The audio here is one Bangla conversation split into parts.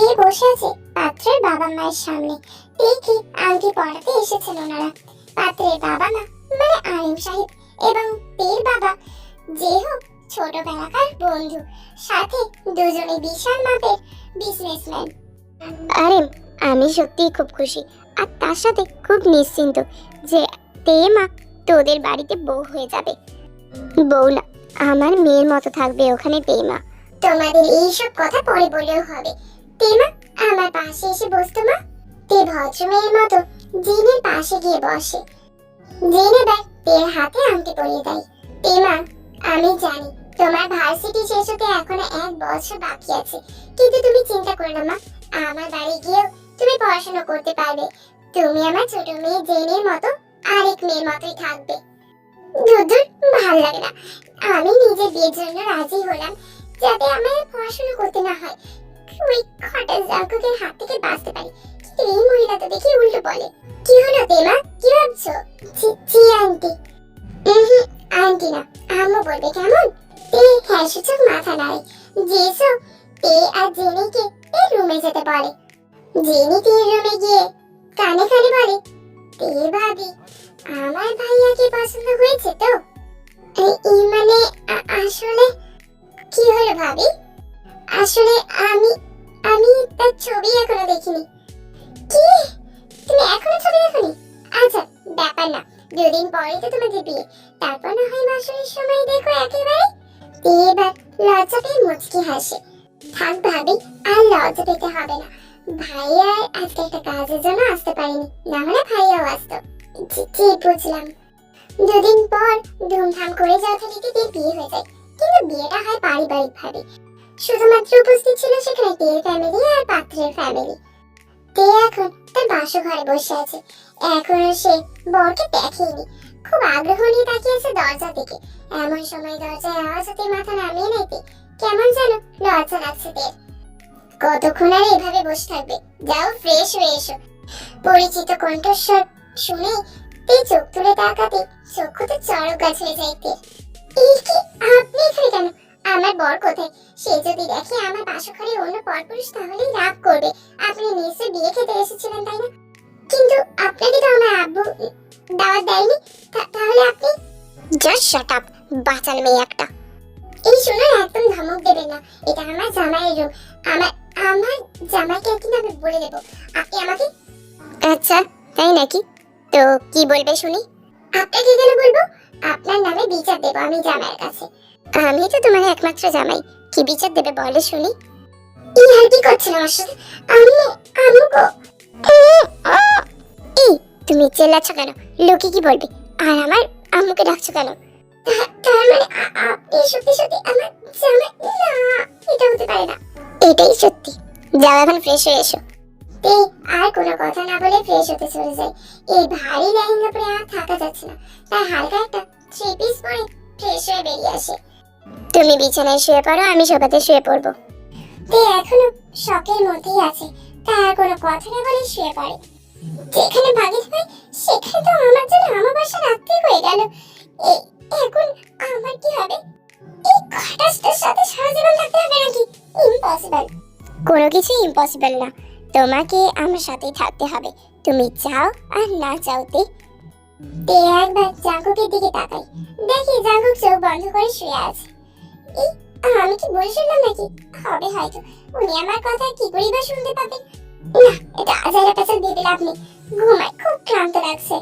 তে বসে আছে পাত্রের বাবা মায়ের সামনে। তেকে আংটি পড়াতে এসেছেন ওনারা? পাত্রের বাবা মা মানে আলিম সাহেব এবং তের বাবা। যে হোক, ছোটবেলাকার বন্ধু, সাথে দুজনে বিশাল মাপের বিজনেসম্যান আরে আমি সত্যিই খুব খুশি আর তার সাথে খুব নিশ্চিন্ত যে তে মা তোদের বাড়িতে বউ হয়ে যাবে। বউ না, আমার মেয়ের মতো থাকবে ওখানে তেমা তোমাদের এইসব কথা পরে বলেও হবে। তেমা আমার পাশে এসে বসতো মা। তে ভদ্র মতো জিনের পাশে গিয়ে বসে। জিন এবার তের হাতে আংটি পরিয়ে দেয়। তেমা আমি জানি তোমার ভার্সিটি শেষ হতে এখনও এক বছর বাকি আছে, কিন্তু তুমি চিন্তা করো না মা, আমার বাড়ি গিয়েও তুমি পড়াশোনা করতে পারবে। তুমি আমার ছোট মেয়ে জেনের মতো আরেক মেয়ের মতোই থাকবে। দূর ভালো লাগে না। আমি নিজে বিয়ের জন্য রাজি হলাম, যাতে আমার পড়াশোনা করতে না হয়। ওই খটা জাগুকের হাত থেকে বাঁচতে পারি। কিন্তু এই মহিলা তো দেখি উল্টো বলে। কি হলো তেমা কি ভাবছ? জি আন্টি। হুম আন্টি না, আম্মু বলবে কেমন? তে হ্যাঁ সূচক মাথা নাড়ে। জেসো তে আর জেনিকে এ রুমে যেতে বলে। জেনি তে রুমে গিয়ে কানে কানে বলে তে ভাবি, আমার ভাইয়াকে পছন্দ হয়েছে তো? এই মানে আসলে? কি হলো ভাবি? আসলে আমি আমি তার ছবি এখনও দেখিনি। কি? তুমি এখনও ছবি দেখনি? আচ্ছা ব্যাপার না। দুদিন পরেই তো তোমাদের বিয়ে। তারপর না হয় মাসের সময় দেখো একেবারে। এবার লজ্জা পেয়ে মুচকি হাসে। থাক ভাবি আর লজ্জা পেতে হবে না। ভাইয়া আজকে একটা কাজের জন্য আসতে পারেনি। না হলে ভাইয়াও আসতো। জি, বুঝলাম। দুদিন পর ধুমধাম করে যথারীতিতে বিয়ে হয়ে যায়। কিন্তু বিয়েটা হয় পারিবারিক ভাবে শুধুমাত্র উপস্থিত ছিল সেখানে তের ফ্যামিলি আর পাত্রের ফ্যামিলি তে এখন তার বাসঘরে বসে আছে। এখনও সে বরকে দেখেনি। খুব আগ্রহ নিয়ে তাকিয়ে আছে দরজা দিকে। এমন সময় দরজায় আওয়াজ হতে মাথা নামিয়ে নিতে কেমন যেন লজ্জা লাগছে তের কতক্ষণ আর এভাবে বসে থাকবে? যাও ফ্রেশ হয়ে এসো। পরিচিত কণ্ঠস্বর শুনে তে চোখ তুলে তাকাতে চক্ষুতে চড়ক গাছ হয়ে যায় তের এই কি? আপনি এখানে কেন? আমার বর কোথায়? সে যদি দেখে আমার বাসঘরে অন্য পরপুরুষ তাহলে রাগ করবে। আপনি নিশ্চয় বিয়ে খেতে এসেছিলেন তাই না? কিন্তু আপনাকে তো আমার আব্বু দাওয়াত দেয়নি। তাহলে আপনি? জাস্ট শাট আপ বাঁচাল মেয়ে একটা। এই শুনুন একদম ধমক দেবেন না। এটা আমার জামাইয়ের রুম আমার আমার জামাইকে একদিন আমি বলে দেবো। আপনি আমাকে? আচ্ছা তাই নাকি? তো কি বলবে শুনি? আপনাকে কেন বলব? আপনার নামে বিচার দেবো আমি জামাইয়ের কাছে। আমি তো তোমার একমাত্র জামাই। কি বিচার দেবে বলে শুনি। এই আর কি করছেন আমার সাথে আমি আমি গো এই তুমি চেল্লাচ্ছ কেন? লোকে কি বলবে? আর আমার আম্মুকে ডাকছো কেন? তার মানে আপনি সত্যি সত্যি আমার জামাই না এটা হতে পারে না। এটাই সত্যি। যাও এখন ফ্রেশ হয়ে এসো। তে আর কোনো কথা না বলে ফ্রেশ হতে চলে যায়। এই ভারী লেহেঙ্গা পরে আর থাকা যাচ্ছে না। তাই হালকা একটা থ্রি পিস পরে ফ্রেশ হয়ে বেরিয়ে আসে। তুমি বিছানায় শুয়ে পড়ো, আমি সোফাতে শুয়ে পড়ব। তে এখনও শখের মধ্যেই আছে তার কোনো কথা না বলে শুয়ে পড়ে। যেখানে ভাগিস ভাই সেখানে তো আমার জন্য আমার বাসা রাখতে হয়ে গেল। এখন আমার কি হবে? এই খটাসটার সাথে সারা জীবন থাকতে হবে নাকি? ইম্পসিবল কোনো কিছু ইম্পসিবল না। তোমাকে আমার সাথেই থাকতে হবে। তুমি চাও আর না চাওতে তে একবার জাঙ্কুকের দিকে তাকাই। দেখি জাঙ্কুক চোখ বন্ধ করে শুয়ে আছে। আমি কি বলছিলাম নাকি? হবে হয়তো। উনি আমার কথা কি করে বা শুনতে পাবেন না, এটা আজাইরা পেছাল দিবে লাভ নেই। ঘুমায়, খুব ক্লান্ত লাগছে।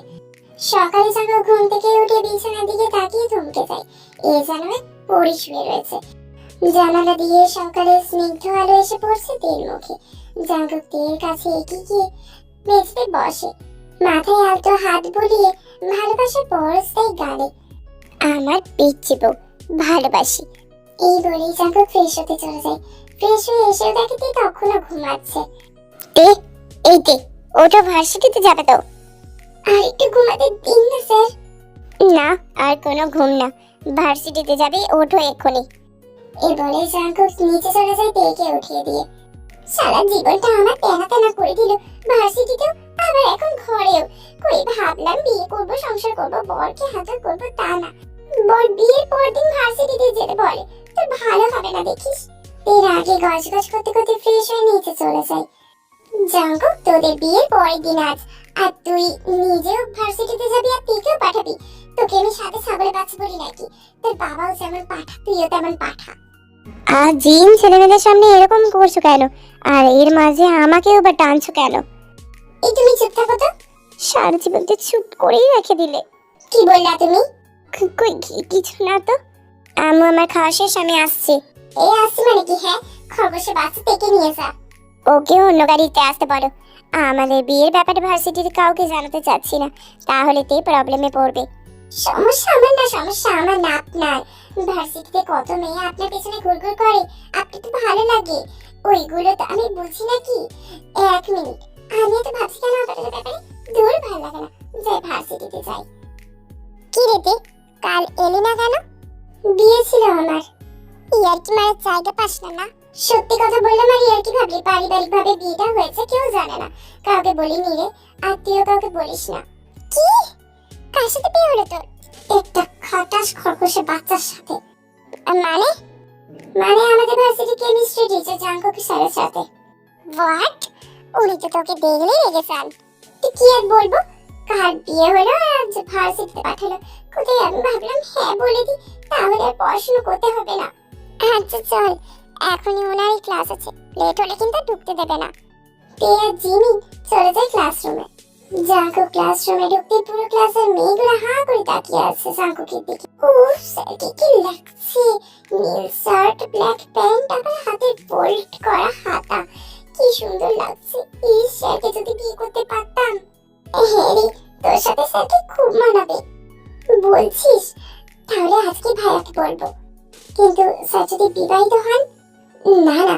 সকালে জাঙ্কুক ঘুম থেকে উঠে বিছানার দিকে তাকিয়ে থমকে যায়। এই জানালায় পরি শুয়ে রয়েছে। জানালা দিয়ে সকালে স্নিগ্ধ আলো এসে পড়ছে তের মুখে। জাঙ্কুক তের কাছে এগিয়ে গিয়ে মেঝেতে বসে। মাথায় আলতো হাত বুলিয়ে ভালোবাসার পরশ দেয় গালে। আমার পিচ্ছি বউ, ভালোবাসি। এই বলেই জাঙ্কুক ফ্রেশ হতে চলে যায়। ফ্রেশ হয়ে এসেও দেখে তে তখনও ঘুমাচ্ছে। তে এই তে ওটা ভার্সিটিতে যাবে তো। আর একটু ঘুমাতে দিন না স্যার। না আর কোনো ঘুম না। ভার্সিটিতে যাবে ওঠো এক্ষুনি। এ বলে জাঙ্কুক নিচে চলে যায় তেকে উঠিয়ে দিয়ে। সারা জীবনটা আমার তেনা তেনা করে দিল। ভার্সিটিতেও আবার এখন ঘরেও। কই ভাবলাম বিয়ে করব সংসার করব বরকে হাজার করব তা না। বর বিয়ের পর দিন ভার্সিটিতে যেতে বলে। তো ভালো হবে না, দেখিস? এর আগে গজ গজ করতে করতে ফ্রেশ হয়ে নিচে চলে যায় জাঙ্কুক তোদের বিয়ের পরের দিন আজ। আর তুই নিজেও ভার্সিটিতে যাবি আর তুইকেও পাঠাবি। তোকে আমি সাথে ছাগলের বাচ্চা বলি নাকি? তোর বাবাও যেমন পাঠা, তুইও তেমন পাঠা। আর জিন ছেলেমেয়েদের সামনে এরকম করছ কেন? আর এর মাঝে আমাকেও বা টানছো কেন? এই তুমি চুপ থাকো তো। সারা জীবনটা চুপ করেই রেখে দিলে। কি বললা তুমি? কিছু না তো। আমু আমার খাওয়া শেষ আমি আসছি। এই আসছি মানে কি হ্যাঁ? খরগোশের বাচ্চা থেকে নিয়ে যা। ওকে অন্য গাড়িতে আসতে পারো আমাদের বিয়ের ব্যাপারে ভার্সিটিতে কাউকে জানাতে চাচ্ছি না। তাহলে তে প্রবলেমে পড়বে। সমস্যা আমার না সমস্যা আমার না আপনার ভার্সিটিতে কত মেয়ে আপনার পেছনে ঘুরঘুর করে আপনি তো ভালো লাগে। ওইগুলো তো আমি বুঝি নাকি এক মিনিট আমি তো ভাবছি কেন আপনাদের ব্যাপারে? দূর ভালো লাগে না যাই ভার্সিটিতে যাই। কি রেতে কাল এলি না কেন? বিয়ে ছিল আমার। ইয়ার্কি মারার জায়গা পাস না সত্যি কথা বললাম আর ইয়ার্কি ভাবলি পারিবারিক ভাবে বিয়েটা হয়েছে, কেউ জানে না। কাউকে বলিনি রে, আত্মীয় কাউকে বলিস না। কি? কার সাথে বিয়ে হলো তোর? একটা খাটাস খরগোশের বাচ্চার সাথে। মানে? মানে আমাদের ভার্সিটি কেমিস্ট্রি টিচার জাঙ্কুক স্যারের সাথে। হোয়াট উনি তো তোকে দেখলে রেগে যান। কি আর বলব? কার বিয়ে হলো আর ভার্সিটিতে পাঠালো? কোথায় আমি ভাবলাম হ্যাঁ বলে দি তাহলে আর পড়াশোনা করতে হবে না। আচ্ছা চল, এখনই ওনারই ক্লাস আছে লেট হলে কিন্তু ঢুকতে দেবে না। আর জিমি, চলে যায় ক্লাসরুমে জাঙ্কু ক্লাসরুমে ঢুকতে পুরো ক্লাসের মেয়েগুলো হা করে তাকিয়ে আছে জাঙ্কুকের দিকে। উফ স্যারকে কি লাগছে? নীল শার্ট ব্ল্যাক প্যান্ট আবার হাতে বোল্ট করা হাতা। কি সুন্দর লাগছে। এই স্যারকে যদি বিয়ে করতে পারতাম। হ্যাঁ রে, তোর সাথে স্যারকে খুব মানাবে। বলছিস? তাহলে আজকে ভাইয়াকে বলব কিন্তু স্যার যদি বিবাহিত হন? না না,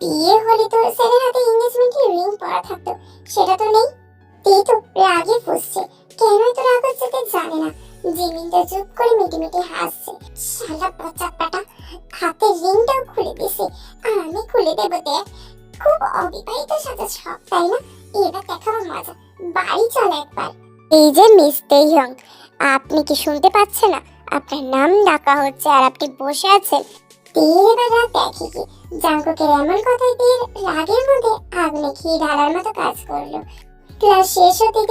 বিয়ে হলে তো স্যারের হাতে এঙ্গেজমেন্টের রিং পরা থাকতো, সেটা তো নেই। এই তো, রাগে ফুসছে। কেন এত রাগ হচ্ছে তে জানে না। জিমিন তো চুপ করে মিটি মিটি হাসছে। শালা পচাপাটা হাতে রিংটাও খুলে দিছে, আর আমি খুলে দেবো দেখ খুব অবিবাহিত সাজা সব, তাই না? এবার দেখাবো মজা। বাড়ি চল একবার। এই যে মিস তেইহং আপনি কি শুনতে পাচ্ছেন না? আপনার নাম ডাকা হচ্ছে আর আপনি বসে আছেন এমন মধ্যে কাজ ক্লাস শেষ হতে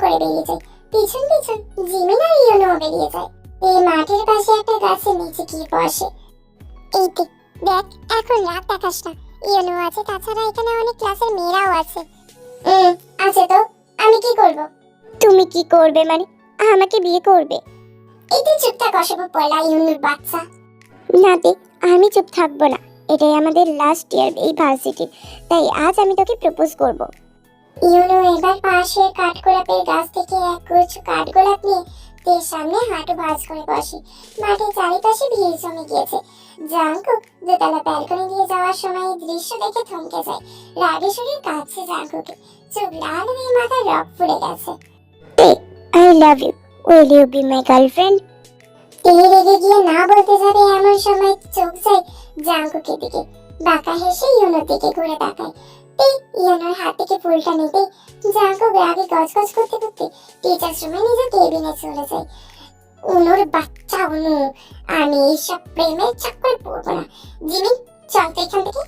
করে বেরিয়ে যায়। পিছন বেরিয়ে যায়। এই মাঠের পাশে একটা এই দেখ দেখ, এখন আছে, তাছাড়া এখানে আছে। আছে তো, আমি কি করব? তুমি কি করবে মানে? আমাকে বিয়ে করবে। এই তুই চুপ থাক অশুভ পয়লা ইয়নুর বাচ্চা। নাতে আমি চুপ থাকব না। এটাই আমাদের লাস্ট ইয়ার এই ভার্সিটির তাই আজ আমি তোকে প্রপোজ করব। ইউনো এবার পাশে কাঠগোলাপের গাছ থেকে এক গুচ্ছ কাঠগোলাপ নিয়ে তের সামনে হাঁটু ভাঁজ করে বসে। মাঠের চারিপাশে ভিড় জমে গিয়েছে। জাঙ্কুক দোতলা ব্যালকনি দিয়ে যাওয়ার সময় এই দৃশ্য দেখে থমকে যায়। রাগে কাছে জাঙ্কুকে। চোখ লাল হয়ে মাথায় রক ফুলে গেছে। I love you will you be my girlfriend এই রেগে গিয়ে না বলতে যাবে এমন সময় চোখ যায় জাঙ্কুকের দিকে। বাঁকা হেসে ইউনোর দিকে ঘুরে তাকায়। এই ইউনোর হাত থেকে ফুলটা নিতে জাঙ্কুক রাগে গজগজ করতে করতে টিচার্স রুমে নিজের কেবিনে চলে যায়। উনুর বাচ্চা উনু, আমি এইসব প্রেমের চক্কর পড়ব না। জিমি, চল তো এখান থেকে।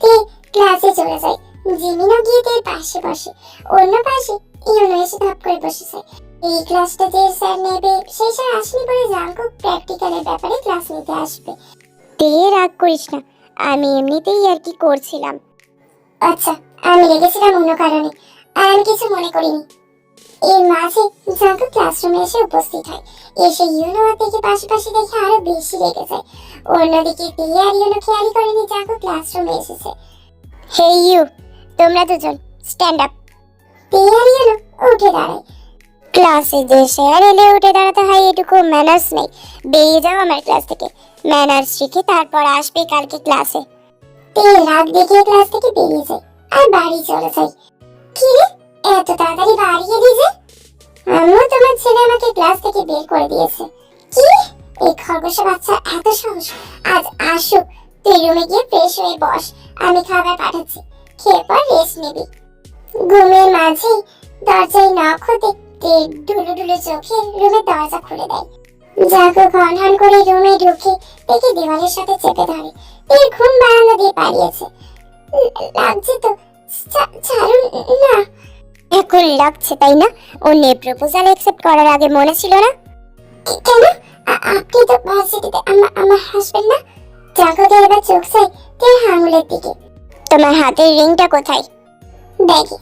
তে ক্লাসে চলে যায়। জিমিনও গিয়ে পাশে বসে, অন্য পাশে ইউনো এসে ধাপ করে বসেছে এই ক্লাসটা যে স্যার নেবে সেই স্যার আসেনি বলে জাঙ্কুক প্র্যাকটিক্যালের ব্যাপারে ক্লাস নিতে আসবে। তে রাগ করিস না, আমি এমনিতেই আর কি করছিলাম। আচ্ছা আমি রেগেছিলাম অন্য কারণে, আর আমি কিছু মনে করিনি। এর মাঝে জাঙ্কুক ক্লাসরুমে এসে উপস্থিত হয়। এসে ইউনো আর দেখে পাশাপাশি দেখে আরও বেশি রেগে যায়। অন্যদিকে দিয়ে আর ইউনো খেয়ালই করেনি জাঙ্কুক ক্লাসরুমে এসেছে। হে ইউ তোমরা দুজন স্ট্যান্ড আপ আর ইউনো উঠে দাঁড়ায়। ক্লাসে যে স্যার এলে উঠে দাঁড়াতে হয়, এটুকু ম্যানার্স নেই। বেরিয়ে যাও আমার ক্লাস থেকে। ম্যানার্স শিখে তারপর আসবে কালকে ক্লাসে রাগ দেখিয়ে ক্লাস থেকে বেরিয়ে আর বাড়ি চলে কি রে? এত তাড়াতাড়ি বাড়িয়ে দিয়েছে আমিও তোমার ছেলে আমাকে ক্লাস থেকে বের করে দিয়েছে। কি? এই বাচ্চা এত সাহস আজ আসুক, তুই রুমে গিয়ে ফ্রেশ হয়ে বস। আমি খাবার পাঠাচ্ছি। খেয়ে পর রেস্ট নিবি? ঘুমের মাঝে দরজায় নখ হতে তে ঢুলু ঢুলু চোখে রুমের দরজা খুলে দেয়। জাগো ঘন করে রুমে ঢুকে দেখে দেওয়ালের সাথে চেপে ধরে। এর ঘুম বারান্দা দিয়ে পালিয়েছে। লাগছে তো ছাড়ুন না। এখন লাগছে, তাই না? ও নে প্রপোজাল অ্যাকসেপ্ট করার আগে মনে ছিল না? কেন? আপনি তো ভার্সিটিতে আমার আমার হাসবেন্ড না? জাগোকে এবার চোখ চাই তের আঙুলের দিকে। তোমার হাতের রিংটা কোথায়? ব্যাগে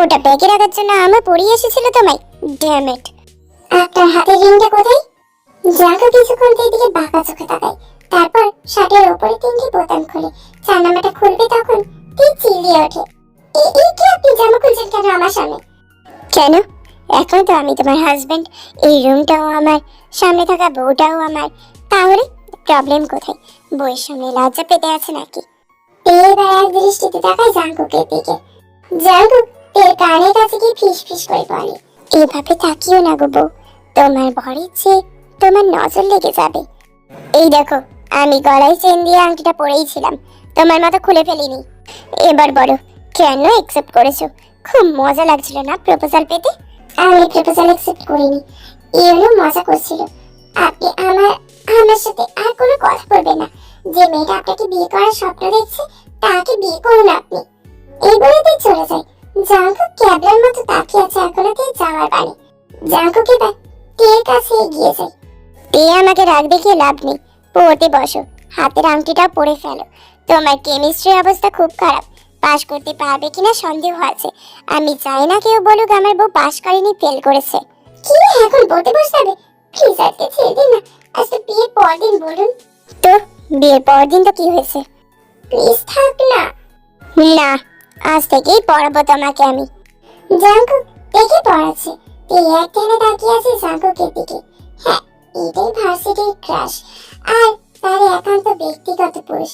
ওটা ব্যাগে রাখার জন্য আমার পরিয়ে এসেছিল তোমায়। ড্যাম ইট আপনার হাতের রিংটা কোথায়? জাগো কিছুক্ষণ তার দিকে বাঁকা চোখে তাকায় তারপর শার্টের উপরে তিনটি বোতাম খুলে। জানামাটা খুলবে তখন তীর চিল্লিয়ে ওঠে। "এ- এ, কি আপনি জামা খুলছেন কেন আমার সামনে? কেন? এখন তো আমি তোমার হাজবেন্ড এই রুমটাও আমার, সামনে থাকা বউটাও আমার। তাহলে প্রবলেম কোথায়? বউয়ের সামনে লজ্জা পেতে আছে নাকি? এক দৃষ্টিতে তাকায় জাঙ্কুকের দিকে জাঙ্কুক তের কানের কাছে গিয়ে ফিস করে বলে এভাবে তাকিও না গো তোমার ভরের চেয়ে তোমার নজর লেগে যাবে। এই দেখো, আমি গলায় চেন দিয়ে আংটিটা পরেইছিলাম তোমার মতো খুলে ফেলিনি। এবার বলো, কেন অ্যাকসেপ্ট করেছ? খুব মজা লাগছিল না প্রপোজাল পেতে? আমি প্রপোজাল অ্যাকসেপ্ট করিনি ইউনো মজা করছিল। আপনি আমার আমার সাথে আর কোনো কথা বলবেন না। যে মেয়েটা আপনাকে বিয়ে করার স্বপ্ন দেখছে তাকে বিয়ে করুন আপনি এই বলে চলে যায়। জাঙ্কু ক্যাবলার মতো তাকিয়ে আছে দিয়ে যাওয়ার বাণী। জাঙ্কু এবার টের কাছে এগিয়ে যায়? তে আমাকে রাগ দেখিয়ে লাভ নেই। পড়তে বসো। হাতের আংটিটা পরে ফেলো। তোমার কেমিস্ট্রির অবস্থা খুব খারাপ। পাশ করতে পারবে কিনা সন্দেহ আছে। আমি চাই না কেউ বলুক আমার বউ পাশ করেনি ফেল করেছে। কি এখন বলতে বসতে হবে? প্লিজ আজকে ছেড়ে দিন না। আজকে বিয়ের পর দিন বলুন। তো বিয়ের পর দিন তো কি হয়েছে? প্লিজ থাক না। না, আজ থেকেই পড়াবো তোমাকে আমি। জাঙ্কু, দেখে পড়াচ্ছে। তুই এক তাকিয়ে আছে দিকে। হ্যাঁ এটাই ভার্সিটির ক্রাশ। আর তার একান্ত ব্যক্তিগত পুরুষ।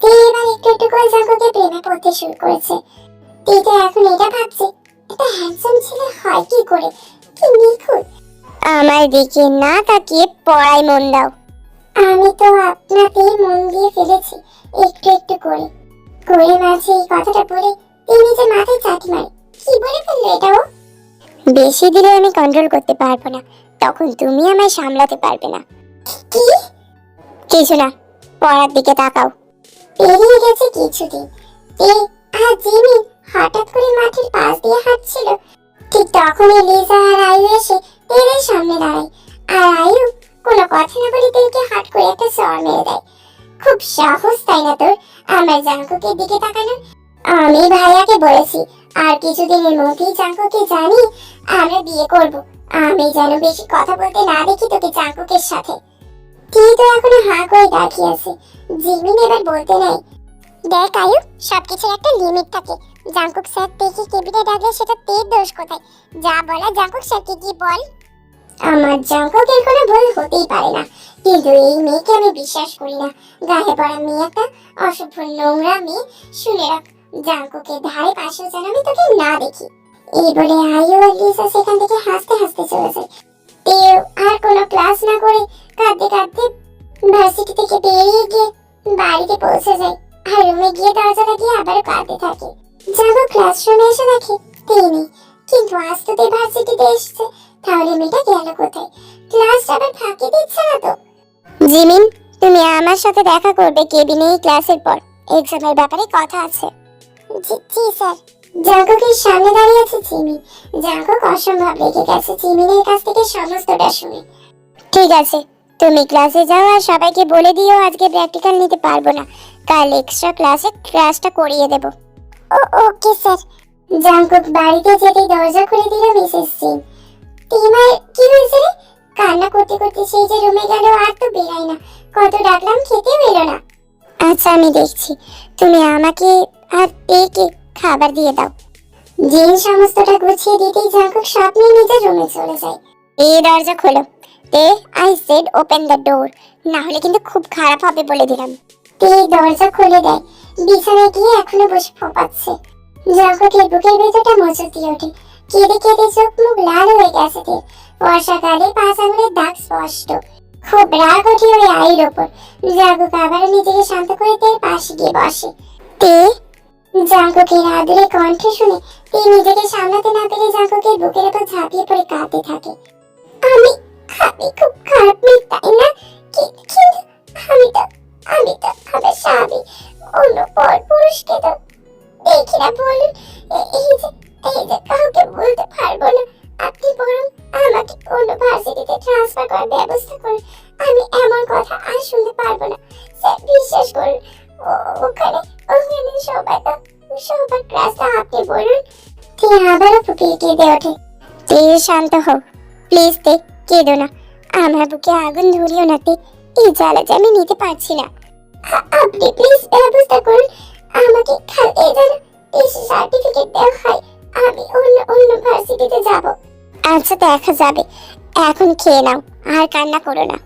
তুই এবার একটু একটু করে জাঙ্কুকে প্রেমে পড়তে শুরু করেছে। তুই এখন এটা ভাবছে একটা হ্যান্ডসাম ছেলে হয় কি করে? কি নিখুঁত। আমার দিকে না তাকিয়ে পড়াই মন দাও। আমি তো আপনাতেই মন দিয়ে ফেলেছি, একটু একটু করে। করে মাঝে এই কথাটা বলে তুই নিজের মাথায় চাটি মারে, কি বলে ফেলল এটাও বেশি দিলে আমি কন্ট্রোল করতে পারব না, তখন তুমি আমায় সামলাতে পারবে না। কি? কিছু না, পড়ার দিকে তাকাও। পেরিয়ে গেছে কিছুদিন। তে আর জিমি হঠাৎ করে মাঠের পাশ দিয়ে হাঁটছিল। ঠিক তখনই লিজা আর আয়ু এসে তেদের সামনে দাঁড়ায়। আর আয়ু কোনো কথা না বলে তেলকে হাট করে একটা সর মেরে দেয়। খুব সাহস, তাই না তোর? আমার জাঙ্কুকের দিকে তাকানোর আমি ভাইয়াকে বলেছি, আর কিছুদিনের মধ্যেই জাঙ্কুকে জানি আমরা বিয়ে করব। আমি যেন বেশি কথা বলতে না দেখি তোকে জাঙ্কুকের সাথে। তুই তো এখনও হাঁ করে দাঁড়িয়ে আছে। জিমিন এবার বলতে নাই। দেখ আয়ু, সবকিছুর একটা লিমিট থাকে। জাঙ্কুক স্যার তেকে কেবিনে ডাকলে সেটা তের দোষ কোথায়? যা বলা জাঙ্কুক স্যারকে কি বল। আমার জাঙ্কুকের কোনো ভুল হতেই পারে না। কিন্তু এই মেয়েকে আমি বিশ্বাস করি না। গায়ে পড়া মেয়ে একটা অশুভ নোংরা মেয়ে। শুনে রাখ জাঙ্কুকের ধারে পাশেও যেন আমি তোকে না দেখি। এই বলে আয়ু আর লিসা সেখান থেকে হাসতে হাসতে চলে যায়। তেও আর কোনো ক্লাস না করে কাঁদতে কাঁদতে ভার্সিটি থেকে বেরিয়ে গিয়ে বাড়িতে পৌঁছে যায় আর রুমে গিয়ে দরজা লাগিয়ে আবার কাঁদতে থাকে। যাব ক্লাসরুমে এসে দেখে তিনি কিন্তু আজ তে ভার্সিটিতে এসেছে। তাহলে মেয়েটা গেল কোথায়? ক্লাস আবার ফাঁকি দিচ্ছে না তো। জিমিন, তুমি আমার সাথে দেখা করবে কেবিনে ক্লাসের পর। এক্সামের ব্যাপারে কথা আছে। জি জি, স্যার। জাঙ্কুকের সামনে দাঁড়িয়ে আছে জিমিন। জাঙ্কুক অসম্ভব রেগে গেছে জিমিনের কাছ থেকে সমস্তটা শুনে। ঠিক আছে, তুমি ক্লাসে যাও আর সবাইকে বলে দিও আজকে প্র্যাকটিক্যাল নিতে পারব না। কাল এক্সট্রা ক্লাসে ক্লাসটা করিয়ে দেব। ও, ওকে, স্যার। জাঙ্কুক বাড়িতে যেতেই দরজা খুলে দিল মিসেস সিং আচ্ছা চলে যায়। এই দরজা খোলো। তে I said open the door কিন্তু খুব খারাপ হবে বলে দিলাম। দরজা খুলে দেয়। বিছানায় গিয়ে এখনও বসে ফোপাচ্ছে। জাঙ্কুকের বুকের ভেতরটা মোচড় দিয়ে ওঠে। কেঁদে কেঁদে চোখ মুখ লাল হয়ে গেছে তের বর্ষাকালে পাঁচ আঙুলের দাগ স্পষ্ট। খুব রাগ ওঠে ওই আইর ওপর। জাগুক আবারও নিজেকে শান্ত করে তের পাশে গিয়ে বসে। তে আদুরে কণ্ঠ শুনে তে নিজেকে সামলাতে না পেরে জাঙ্কুকের বুকের উপর ঝাঁপিয়ে পড়ে কাঁদতে থাকে। আমি আমি খুব খারাপ মেয়ে, তাই না? কিন্তু আমি তো আমি তো আমার স্বামী। অন্য পর পুরুষকে তো দেখি না বলুন। শান্ত হও। প্লিজ তে, কেঁদো না। আমার বুকে আগুন ধরিও না তে, এই জ্বালা আমি নিতে পারছি না। আপনি প্লিজ ব্যবস্থা করুন। আমাকে কালকে যেন টিসি সার্টিফিকেট দেওয়া হয়। আমি অন্য অন্য ভার্সিটিতে যাব। আচ্ছা দেখা যাবে। এখন খেয়ে নাও, আর কান্না করো না।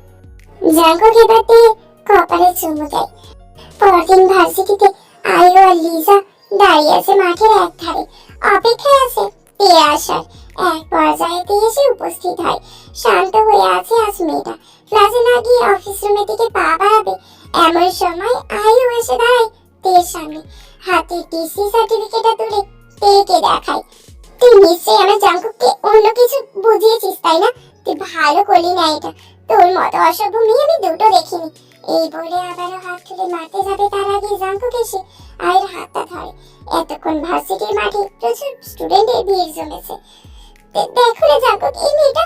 জাঙ্গো খেবাতে কপালে চুমু দেয়। পরদিন ভার্সিটিতে আয়ু আর লিজা দাঁড়িয়ে আছে মাঠের এক ধারে পর্যায়ে এসে উপস্থিত হয়। শান্ত হয়ে আছে আজ মেয়েটা। ক্লাসে না গিয়ে অফিস রুমের দিকে পা বাড়াবে, এমন সময় আয়ু এসে দাঁড়ায় তের সামনে। হাতে টিসি সার্টিফিকেটটা তুলে তেকে দেখায়। তুই নিশ্চয়ই আমার জাঙ্কুককে অন্য কিছু বুঝিয়েছিস, তাই না? তুই ভালো করলি না এটা। তোর মতো অসভ্য মেয়ে আমি দুটো দেখিনি। এই বলে আবারও হাত তুলে মারতে যাবে তার আগে জাঙ্কুক এসে আয়ের হাতটা ধরে। এতক্ষণ ভার্সিটির মাঠে প্রচুর স্টুডেন্টের ভিড় জমেছে। দেখো জাঙ্কুক এই মেয়েটা।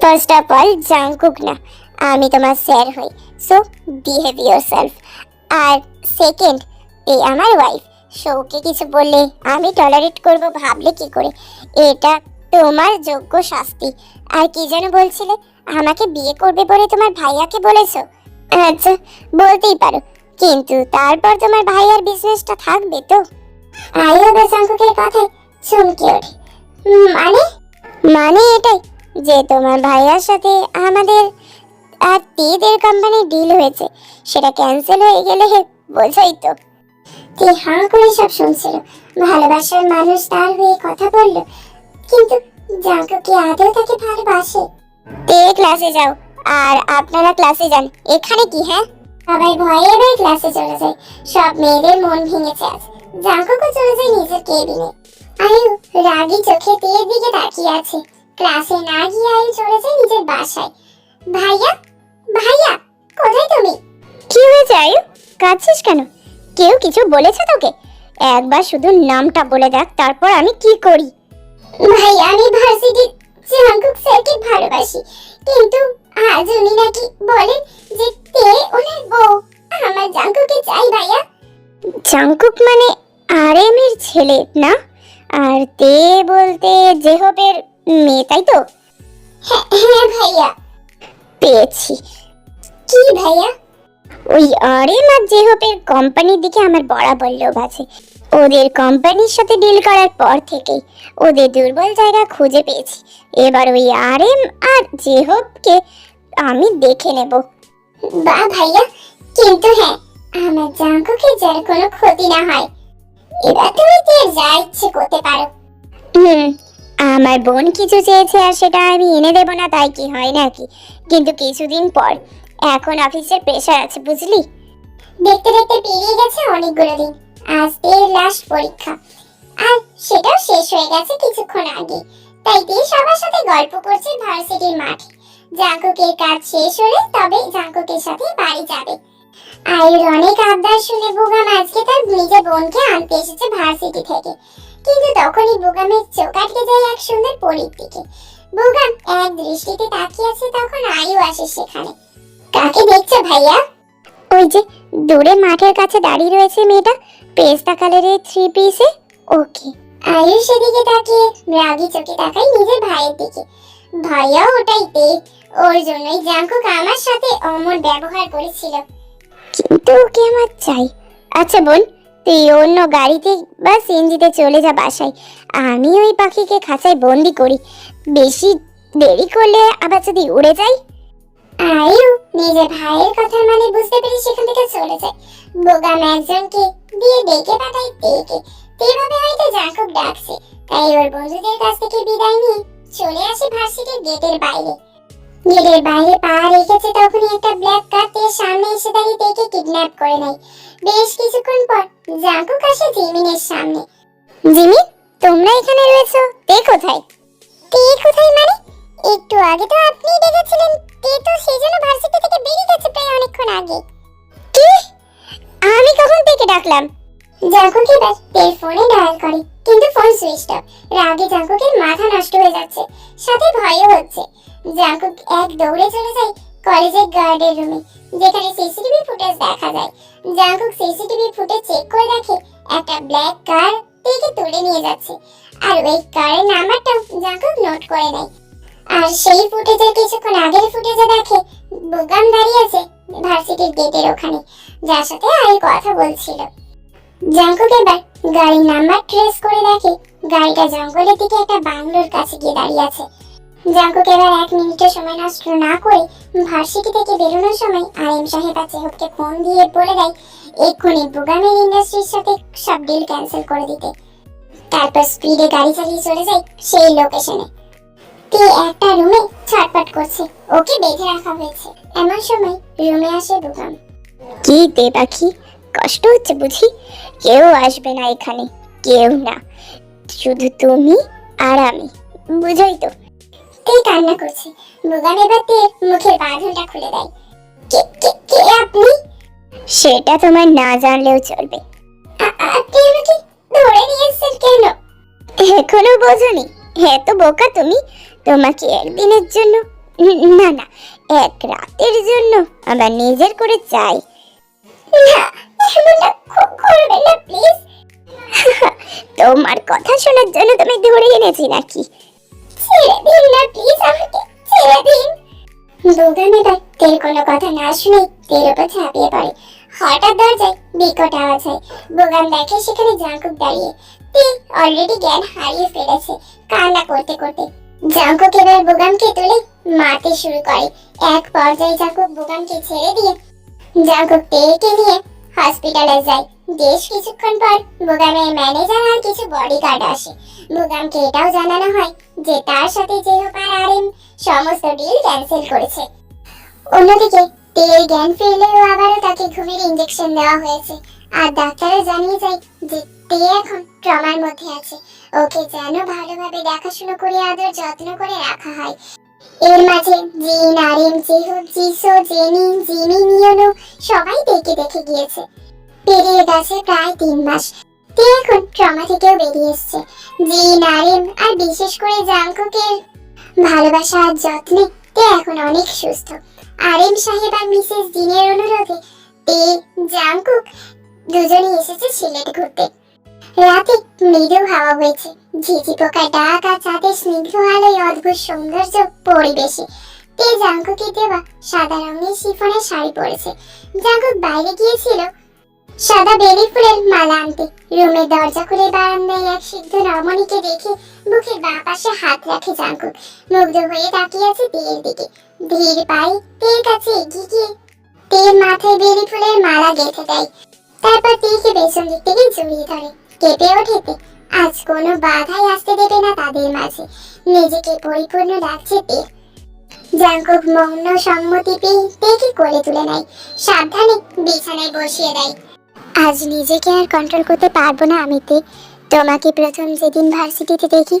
ফার্স্ট অফ অল জাংকুক না আমি তোমার স্যার হই সো বিহেভ সেলফ আর সেকেন্ড এই আমার ওয়াইফ শোকে কিছু বললে আমি টলারেট করব ভাবলে কি করে? এটা তোমার যোগ্য শাস্তি। আর কি যেন বলছিলে আমাকে বিয়ে করবে বলে তোমার ভাইয়াকে বলেছ? আচ্ছা বলতেই পারো কিন্তু তারপর তোমার ভাইয়ার বিজনেসটা থাকবে তো? আয়ু আবার জাঙ্কুকের কথায় চমকে ওঠে। "হুম, মানে? মানে এটাই যে তোমার ভাইয়ার সাথে আমাদের আর তেদের কোম্পানি ডিল হয়েছে। সেটা ক্যান্সেল হয়ে গেলে বোঝাই তো। তে হাঁ করে সব শুনছিল। ভালোবাসার মানুষ তার হয়ে কথা বলল। কিন্তু জাঙ্কুক কি আদৌ তাকে ভালোবাসে? তে ক্লাসে যাও। আর আপনারা ক্লাসে যান। এখানে কি হ্যাঁ? সবাই ভয়ে এবার ক্লাসে চলে যায়। সব মেয়েদের মন ভেঙেছে আজ। জাঙ্কুকও চলে যায় নিজের কেবিনে আয়ু রাগী চোখে তেয়ের দিকে তাকিয়ে আছে। ক্লাসে না গিয়ে আয়ু চলে যায় নিজের বাসায়। ভাইয়া ভাইয়া কোথায় তুমি? কি হয়েছে আয়ু? কাঁদছিস কেন? কেউ কিছু বলেছে তোকে? একবার শুধু নামটা বলে দেখ তারপর আমি কি করি? ভাইয়া আমি ভার্সিটির জাঙ্কুক স্যারকে ভালোবাসি। কিন্তু আজ উনি নাকি বলেন যে তে ওনার বউ আমার জাঙ্কুকে চাই ভাইয়া। জাংকুক মানে আর এর ছেলে না? আর তে বলতে জেহবের মেয়ে তাই তো? হ্যাঁ হ্যাঁ ভাইয়া। পেয়েছি। কি ভাইয়া? ওই আরএম আর জেহবের কোম্পানির দিকে আমার বরাবর লোভ আছে। ওদের কোম্পানির সাথে ডিল করার পর থেকেই ওদের দুর্বল জায়গা খুঁজে পেয়েছি। এবার ওই আরএম আর জেহবকে আমি দেখে নেব। বা ভাইয়া কিন্তু হ্যাঁ আমার জাঙ্কুকে যার কোনো ক্ষতি না হয় এবার তুমি তের যা ইচ্ছে করতে পারো। হুম আমার বোন কিছু চেয়েছে আর সেটা আমি এনে দেবো না তাই কি হয় নাকি? কিন্তু কিছুদিন পর এখন অফিসের প্রেশার আছে বুঝলি? দেখতে দেখতে পেরিয়ে গেছে অনেকগুলো দিন। আজ লাস্ট পরীক্ষা। আর সেটাও শেষ হয়ে গেছে কিছুক্ষণ আগে। তাই তে সবার সাথে গল্প করছে ভার্সিটির মাঠে। জাঙ্কুকের কাজ শেষ হলে তবে জাঙ্কুকের সাথে বাড়ি যাবে। আয়ুর আবদার শুনে বুগাম আজকে তার বোনকে আনতে এসেছে ভার্সিটি থেকে। কিন্তু তখনই বুগামের চোখ আটকে যায় এক সুন্দর পরীর দিকে। বুগাম এক দৃষ্টিতে তাকিয়ে আছে তখন আয়ু আসে সেখানে। কাকে দেখছ ভাইয়া? ওই যে দূরে মাঠের কাছে দাঁড়িয়ে রয়েছে মেয়েটা, পেস্তা থ্রি পিসে ওকে। আয়ুষ সেদিকে তাকিয়ে রাগী চোখে তাকাই নিজের ভাইয়ের দিকে। ভাইয়া ওটাই দেখ, ওর জন্যই জাঙ্কুক আমার সাথে অমর ব্যবহার করেছিল। কিন্তু ওকে আমার চাই। আচ্ছা বোন, তুই অন্য গাড়িতে বা সিএনজিতে চলে যা বাসায়। আমি ওই পাখিকে খাঁচায় বন্দি করি। বেশি দেরি করলে আবার যদি উড়ে যাই? আয়ু, নিজের ভাইয়ের কথা মানে বুঝতে পেরে সেখান থেকে চলে যায় বোগাম একজনকে দিয়ে ডেকে পাঠায় তেকে তেভাবে হয়তো জাঙ্কুক ডাকছে। তাই ওর বন্ধুদের কাছ থেকে বিদায় নিয়ে চলে আসে ভার্সিটির গেটের বাইরে। গেটের বাইরে পা রেখেছে তখনই একটা ব্ল্যাক কার তের সামনে এসে দাঁড়িয়ে তেকে কিডন্যাপ করে নেয়। বেশ কিছুক্ষণ পর জাঙ্কুক আসে জিমিনের সামনে। জিমি, তোমরা এখানে রয়েছো তে কোথায়? তে কোথায় মানে? একটু আগে তো আপনি দেখেছিলেন তে তো সেই জন্য ভার্সিটি থেকে বেরিয়ে গেছে প্রায় অনেকক্ষণ আগে। কি? আমি কখন থেকে ডাকলাম? জাঙ্কুক এবার তের ফোনে ডায়াল করে। কিন্তু ফোন সুইচ অফ রাগে জাঙ্কুকের মাথা নষ্ট হয়ে যাচ্ছে, সাথে ভয়ও হচ্ছে। জাঙ্কুক এক দৌড়ে চলে যায় কলেজের গার্ডের রুমে, যেখানে সিসিটিভি ফুটেজ দেখা যায়। জাঙ্কুক সিসিটিভি ফুটেজ চেক করে দেখে একটা ব্ল্যাক কার থেকে তুলে নিয়ে যাচ্ছে। আর ওই কারের নাম্বারটাও জাঙ্কুক নোট করে নেয়। আর সেই ফুটেজের কিছুক্ষণ আগের ফুটেজে দেখে বুগাম দাঁড়িয়ে আছে ভার্সিটির গেটের ওখানে, যার সাথে আর কথা বলছিল। জাঙ্কুক এবার গাড়ির নাম্বার ট্রেস করে দেখে গাড়িটা জঙ্গলের দিকে একটা বাংলোর কাছে গিয়ে দাঁড়িয়ে আছে। জাঙ্কুক এবার এক মিনিটের সময় নষ্ট না করে ভার্সিটি থেকে বেরোনোর সময় আরিম সাহেব আর চেহবকে ফোন দিয়ে বলে দেয়, এক্ষুনি বুগামের ইন্ডাস্ট্রির সাথে সব ডিল ক্যান্সেল করে দিতে। তারপর স্পিডে গাড়ি চালিয়ে চলে যায় সেই লোকেশনে তে একটা রুমে ছটপট করছে, ওকে বেঁধে রাখা হয়েছে। এমন সময় রুমে আসে বুগাম কি তে পাখি কষ্ট হচ্ছে বুঝি? কেউ আসবে না এখানে, কেউ না। শুধু তুমি আর আমি বুঝাই তো? তে কান্না করছে? বুগাম এবার মুখের বাঁধনটা খুলে দেয়। কে কে কে আপনি? সেটা তোমার না জানলেও চলবে। আপনি আমাকে ধরে নিয়ে এসেছেন কেন? এখনও বোঝনি? এত বোকা তুমি। তোমাকে একদিনের জন্য, না না, এক রাতের জন্য আবার নিজের করে চাই। না তোমার কথা শোনার জন্য তুমি ধরে এনেছি নাকি? ছেড়ে অলরেডি জ্ঞান হারিয়ে ফেলেছে। করতে করতে এবার তুলে মারতে শুরু করে। এক পর্যায়ে জাঙ্কুক বুগামকে ছেড়ে দিয়ে জাঙ্কুক তেকে নিয়ে হসপিটালে যায় বেশ কিছুক্ষণ পর বুগামের ম্যানেজার আর কিছু বডিগার্ড আসে। বুগামকে এটাও জানানো হয় যে তার সাথে জেহপার আরএম সমস্ত ডিল ক্যান্সেল করেছে। অন্যদিকে তের জ্ঞান ফিরলেও আবারও তাকে ঘুমের ইঞ্জেকশন দেওয়া হয়েছে। আর ডাক্তারও জানিয়ে যায় যে তে এখন ট্রমার মধ্যে আছে। ওকে যেন ভালোভাবে দেখাশোনা করে, আদর যত্ন করে রাখা হয়। এর মাঝে জিন আরিম জিহুব জিসো জেনি জিমি নিয়নো সবাই দেখে দেখে গিয়েছে। পেরিয়ে গেছে প্রায় তিন মাস। তে এখন ট্রমা থেকেও বেরিয়ে এসছে। জিন আরিম আর বিশেষ করে জাঙ্কুকের ভালোবাসা আর যত্নে তে এখন অনেক সুস্থ। আরিম সাহেব আর মিসেস জিনের অনুরোধে তে জাঙ্কুক দুজনে এসেছে সিলেট ঘুরতে। রাতে মৃদু হাওয়া হয়েছে। ঝিঝি পোকার ডাক আর চাঁদের স্নিগ্ধ আলোয় অদ্ভুত সৌন্দর্য পরিবেশে। তে জাঙ্কুকে দেওয়া সাদা রঙের শিফনের শাড়ি পরেছে। জাঙ্কুক বাইরে গিয়েছিল। সাদা বেলি ফুলের মালা আনতে। রুমের দরজা খুলে বারান্দায় এক সিদ্ধ রমণীকে দেখে বুকের বাঁ পাশে হাত রাখে জাঙ্কুক মুগ্ধ হয়ে তাকিয়ে আছে তেয়ের দিকে। ধীর পায়ে তের কাছে এগিয়ে গিয়ে তের মাথায় বেলি ফুলের মালা গেঁথে দেয়। তারপর তেকে পেছন দিক থেকে জড়িয়ে ধরে। কেঁপে ওঠে তে আজ কোনো বাধাই আসতে দেবে না তাদের মাঝে। নিজেকে পরিপূর্ণ রাখছে তে। জাঙ্কুক মৌন সম্মতি পেয়ে তেকে কোলে তুলে নেয়। সাবধানে বিছানায় বসিয়ে দেয়। আজ নিজেকে আর কন্ট্রোল করতে পারব না আমিতে তোমাকে প্রথম যেদিন ভার্সিটিতে দেখি,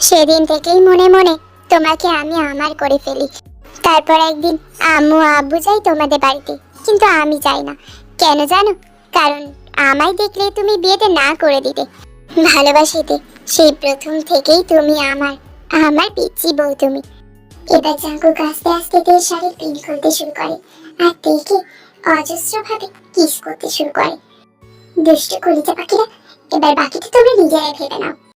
সেদিন থেকেই মনে মনে তোমাকে আমি আমার করে ফেলি। তারপর একদিন আম্মু আব্বু যাই তোমাদের বাড়িতে, কিন্তু আমি যাই না। কেন জানো? কারণ আমায় দেখলে তুমি বিয়েতে না করে দিতে। ভালোবাসিতে, সেই প্রথম থেকেই তুমি আমার আমার পিচ্ছি বউ তুমি। এবার জাঙ্কুক আস্তে আস্তে তের শাড়ির পিন খুলতে শুরু করে, আর তেকে অজস্রভাবে কিস করতে শুরু করে। দুষ্ট কলিজা পাখিরা, এবার বাকিটা তোমরা নিজেরাই ভেবে নাও।